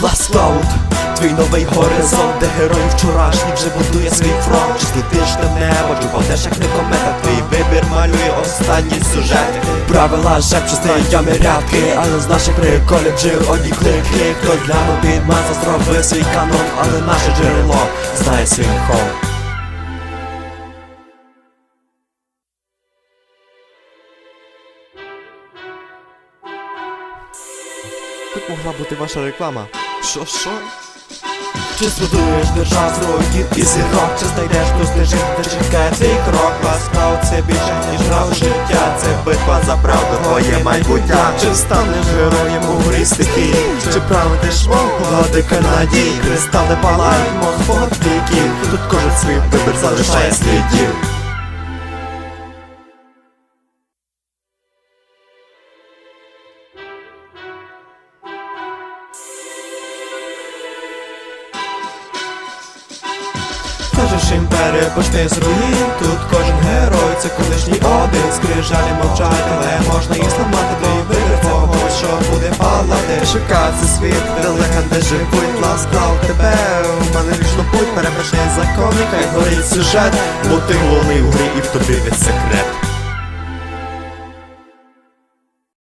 Cloud Твій новий горизонт, де герой вчорашній вже будує свій фронт. Чи злетиш до неба, як не комета? Твій вибір малює останній сюжет. Правила шепчуть знайомі рядки Але з наших приколів джир одні клики Хто глянув під маса зробив свій канон Але наше джерело знає свій хол. Тут могла бути ваша реклама. Що, що? Чи збудуєш держав руїн і зірок Чи знайдеш ту стежину, де чекає твій крок? Ласкав це більше, ніж грав життя. Це битва за правду, твоє майбуття. Чи станеш героєм у грі стихій? Чи правитиш мов влади Канаді Кристали палають, мов спогад віків Тут кожен свій вибір залишає слідів Кажеш їм почне з руїн Тут кожен герой, це колишній один Скрижалі мовчать, але можна їх зламати Твій вибір того, що буде палати. Шукати світ, де легенди живуть Ласкав тебе, у мене вічно путь Перепрошує закон, хай горить сюжет. Бо ти головний у грі і в тобі від секрет